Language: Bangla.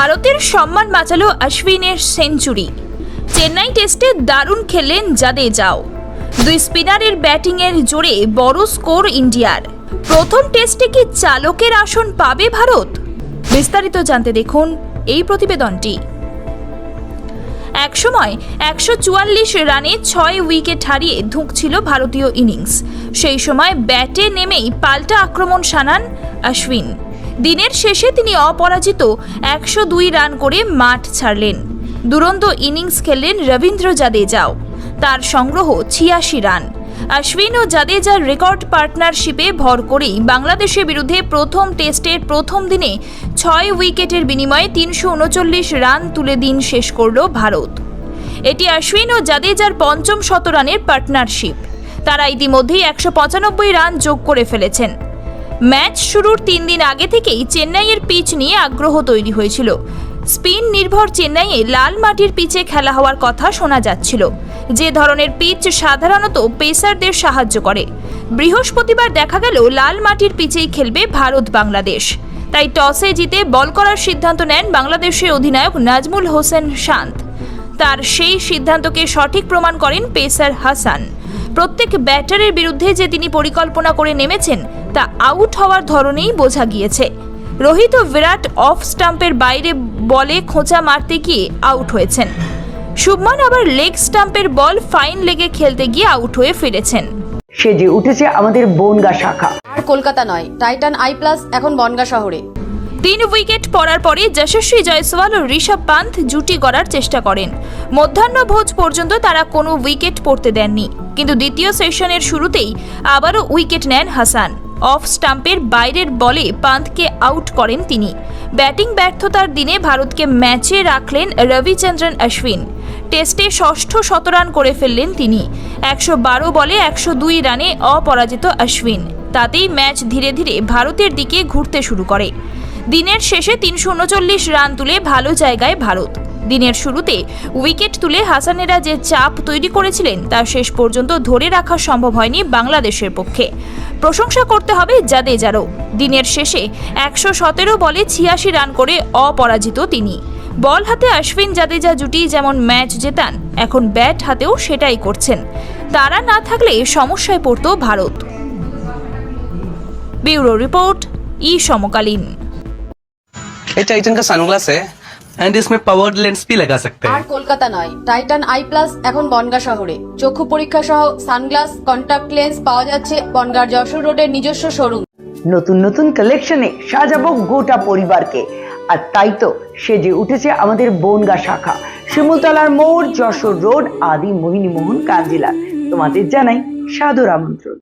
ভারতের সম্মান বাঁচালো অশ্বিনের সেঞ্চুরি। চেন্নাই টেস্টে দারুণ খেললেন জাদেজাও। দুই স্পিনারের ব্যাটিংয়ের জোরে বড় স্কোর ইন্ডিয়ার। প্রথম টেস্টে কি চালকের আসন পাবে ভারত? বিস্তারিত জানতে দেখুন এই প্রতিবেদনটি। একসময় একশো চুয়াল্লিশ রানে ছয় উইকেট হারিয়ে ধুঁকছিল ভারতীয় ইনিংস। সেই সময় ব্যাটে নেমেই পাল্টা আক্রমণ শানান অশ্বিন। দিনের শেষে তিনি অপরাজিত একশো দুই রান করে মাঠ ছাড়লেন। দুরন্ত ইনিংস খেললেন রবীন্দ্র জাদেজাও। তার সংগ্রহ ছিয়াশি রান। অশ্বিন ও জাদেজার রেকর্ড পার্টনারশিপে ভর করেই বাংলাদেশের বিরুদ্ধে প্রথম টেস্টের প্রথম দিনে ছয় উইকেটের বিনিময়ে তিনশো উনচল্লিশ রান তুলে দিন শেষ করল ভারত। এটি অশ্বিন ও জাদেজার পঞ্চম শতরানের পার্টনারশিপ। তারা ইতিমধ্যেই একশো পঁচানব্বই রান যোগ করে ফেলেছেন। ম্যাচ শুরুর তিন দিন আগে থেকেই চেন্নাইয়ের পিচ নিয়ে আগ্রহ তৈরি হয়েছিল। স্পিন নির্ভর চেন্নাইয়ে লাল মাটির পিচে খেলা হওয়ার কথা শোনা যাচ্ছিল। যে ধরনের পিচ সাধারণত পেসারদের সাহায্য করে। বৃহস্পতিবার দেখা গেল, লাল মাটির পিচেই খেলবে ভারত বাংলাদেশ। তাই টসে জিতে বল করার সিদ্ধান্ত নেন বাংলাদেশের অধিনায়ক নাজমুল হোসেন শান্ত। তার সেই সিদ্ধান্তকে সঠিক প্রমাণ করেন পেসার হাসান। প্রত্যেক ব্যাটারের বিরুদ্ধে যে তিনি পরিকল্পনা করে নেমেছেন তা আউট হওয়ার ধরনেই বোঝা গিয়েছে। রোহিত ও বিরাট অফ স্টাম্পের বাইরে বলে খোঁচা মারতে গিয়ে আউট হয়েছেন। শুভমান আবার লেগ স্টাম্পের বল ফাইন লেগে খেলতে গিয়ে আউট হয়ে ফিরেছেন। সেজে উঠেছে আমাদের বনগা শাখা। আর কলকাতা নয় টাইটান আই প্লাস এখন বনগা শহরে। তিন উইকেট পড়ার পরে যশস্বী জয়সওয়াল ও ঋষভ পান্থ জুটি গড়ার চেষ্টা করেন। মধ্যাহ্নভোজ পর্যন্ত তারা কোনো উইকেট পড়তে দেননি। কিন্তু দ্বিতীয় সেশনের শুরুতেই আবারও উইকেট নেন হাসান। অফ স্টাম্পের বাইরের বলে পান্থকে আউট করেন তিনি। ব্যাটিং ব্যর্থতার দিনে ভারতকে ম্যাচে রাখলেন রবিচন্দ্রন অশ্বিন। টেস্টে ষষ্ঠ শতরান করে ফেললেন তিনি। একশো বারো বলে একশো দুই রানে অপরাজিত অশ্বিন। তাতেই ম্যাচ ধীরে ধীরে ভারতের দিকে ঘুরতে শুরু করে। দিনের শেষে তিনশো উনচল্লিশ রান তুলে ভালো জায়গায় ভারত। দিনের শুরুতে উইকেট তুলে হাসানেরা যে চাপ তৈরি করেছিলেন তা শেষ পর্যন্ত ধরে রাখা সম্ভব হয়নি বাংলাদেশের পক্ষে। প্রশংসা করতে হবে জাদেজারও। দিনের শেষে একশো সতেরো বলে ছিয়াশি রান করে অপরাজিত তিনি। বল হাতে অশ্বিন জাদেজা জুটি যেমন ম্যাচ জেতান, এখন ব্যাট হাতেও সেটাই করছেন। তারা না থাকলে সমস্যায় পড়ত ভারত। ব্যুরো রিপোর্ট, ই সমকালীন। ये टाइटन का सनग्लास है एंड इसमें पावर्ड लेंस भी लगा सकते আর हैं কলকাতা নয় টাইটান আই প্লাস এখন বনগা শহরে চক্ষু পরীক্ষা সহ সানগ্লাস কন্টাক্ট লেন্স পাওয়া যাচ্ছে বনগার যশোর রোডের নিজস্ব শোরুম নতুন নতুন কালেকশনে সাজাবো গোটা পরিবারকে আর তাই তো সেজে উঠেছে আমাদের বনগা শাখা শিমুলতলার মোড় যশোর রোড আদি মোহিনী মোহন কাঞ্জিলা তোমাদের জানাই সাদর আমন্ত্রণ